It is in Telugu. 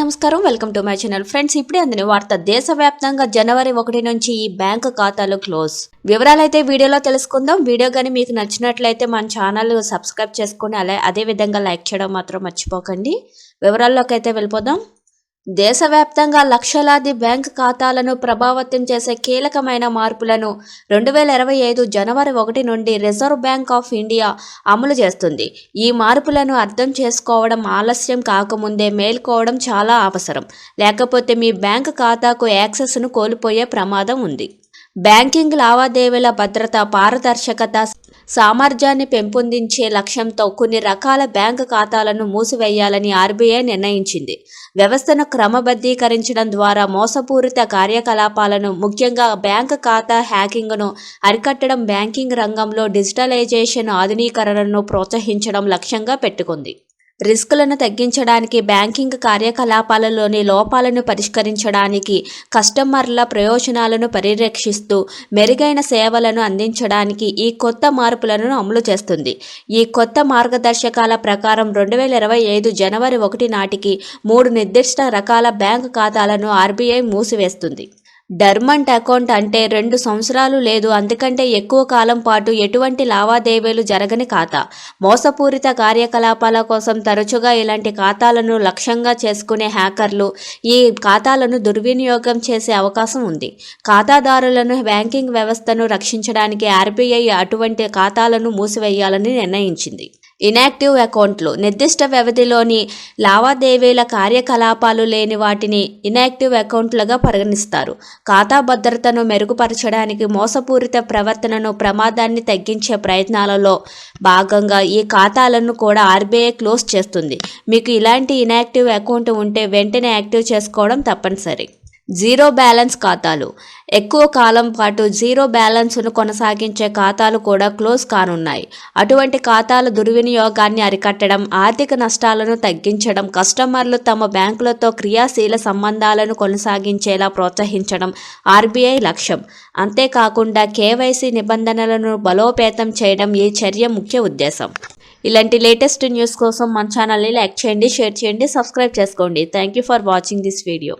నమస్కారం. Welcome to my channel. Friends ఇప్పుడే అందిన వార్త దేశవ్యాప్తంగా జనవరి ఒకటి నుంచి ఈ బ్యాంకు ఖాతాలు క్లోజ్. వివరాలైతే వీడియోలో తెలుసుకుందాం. వీడియో కానీ మీకు నచ్చినట్లయితే మన ఛానల్ సబ్స్క్రైబ్ చేసుకొని అలా అదే విధంగా లైక్ చేయడం మాత్రం మర్చిపోకండి. వివరాల్లోకి అయితే వెళ్ళిపోదాం. దేశవ్యాప్తంగా లక్షలాది బ్యాంక్ ఖాతాలను ప్రభావితం చేసే కీలకమైన మార్పులను రెండు వేల ఇరవై ఐదు జనవరి ఒకటి నుండి రిజర్వ్ బ్యాంక్ ఆఫ్ ఇండియా అమలు చేస్తుంది. ఈ మార్పులను అర్థం చేసుకోవడం ఆలస్యం కాకముందే మేల్కోవడం చాలా అవసరం. లేకపోతే మీ బ్యాంక్ ఖాతాకు యాక్సెస్ను కోల్పోయే ప్రమాదం ఉంది. బ్యాంకింగ్ లావాదేవీల భద్రత పారదర్శకత సామర్థ్యాన్ని పెంపొందించే లక్ష్యంతో కొన్ని రకాల బ్యాంకు ఖాతాలను మూసివేయాలని ఆర్బీఐ నిర్ణయించింది. వ్యవస్థను క్రమబద్ధీకరించడం ద్వారా మోసపూరిత కార్యకలాపాలను ముఖ్యంగా బ్యాంకు ఖాతా హ్యాకింగ్ను అరికట్టడం బ్యాంకింగ్ రంగంలో డిజిటలైజేషన్ ఆధునీకరణను ప్రోత్సహించడం లక్ష్యంగా పెట్టుకుంది. రిస్కులను తగ్గించడానికి బ్యాంకింగ్ కార్యకలాపాలలోని లోపాలను పరిష్కరించడానికి కస్టమర్ల ప్రయోజనాలను పరిరక్షిస్తూ మెరుగైన సేవలను అందించడానికి ఈ కొత్త మార్పులను అమలు చేస్తుంది. ఈ కొత్త మార్గదర్శకాల ప్రకారం రెండు వేల ఇరవై ఐదు జనవరి ఒకటి నాటికి మూడు నిర్దిష్ట రకాల బ్యాంకు ఖాతాలను ఆర్బీఐ మూసివేస్తుంది. డర్మంట్ అకౌంట్ అంటే రెండు సంవత్సరాలు లేదు. అందుకంటే ఎక్కువ కాలం పాటు ఎటువంటి లావాదేవీలు జరగని ఖాతా. మోసపూరిత కార్యకలాపాల కోసం తరచుగా ఇలాంటి ఖాతాలను లక్ష్యంగా చేసుకునే హ్యాకర్లు ఈ ఖాతాలను దుర్వినియోగం చేసే అవకాశం ఉంది. ఖాతాదారులను బ్యాంకింగ్ వ్యవస్థను రక్షించడానికి ఆర్బీఐ అటువంటి ఖాతాలను మూసివేయాలని నిర్ణయించింది. ఇనాక్టివ్ అకౌంట్లు. నిర్దిష్ట వ్యవధిలోని లావాదేవీల కార్యకలాపాలు లేని వాటిని ఇనాక్టివ్ అకౌంట్లుగా పరిగణిస్తారు. ఖాతా భద్రతను మెరుగుపరచడానికి మోసపూరిత ప్రవర్తనను ప్రమాదాన్ని తగ్గించే ప్రయత్నాలలో భాగంగా ఈ ఖాతాలను కూడా ఆర్బీఐ క్లోజ్ చేస్తుంది. మీకు ఇలాంటి ఇనాక్టివ్ అకౌంట్ ఉంటే వెంటనే యాక్టివ్ చేసుకోవడం తప్పనిసరి. జీరో బ్యాలెన్స్ ఖాతాలు. ఎక్కువ కాలం పాటు జీరో బ్యాలెన్స్ను కొనసాగించే ఖాతాలు కూడా క్లోజ్ కానున్నాయి. అటువంటి ఖాతాల దుర్వినియోగాన్ని అరికట్టడం ఆర్థిక నష్టాలను తగ్గించడం కస్టమర్లు తమ బ్యాంకులతో క్రియాశీల సంబంధాలను కొనసాగించేలా ప్రోత్సహించడం ఆర్బీఐ లక్ష్యం. అంతేకాకుండా కేవైసీ నిబంధనలను బలోపేతం చేయడం ఈ చర్య ముఖ్య ఉద్దేశం. ఇలాంటి లేటెస్ట్ న్యూస్ కోసం మన ఛానల్ని లైక్ చేయండి షేర్ చేయండి సబ్స్క్రైబ్ చేసుకోండి. Thank you for watching this video.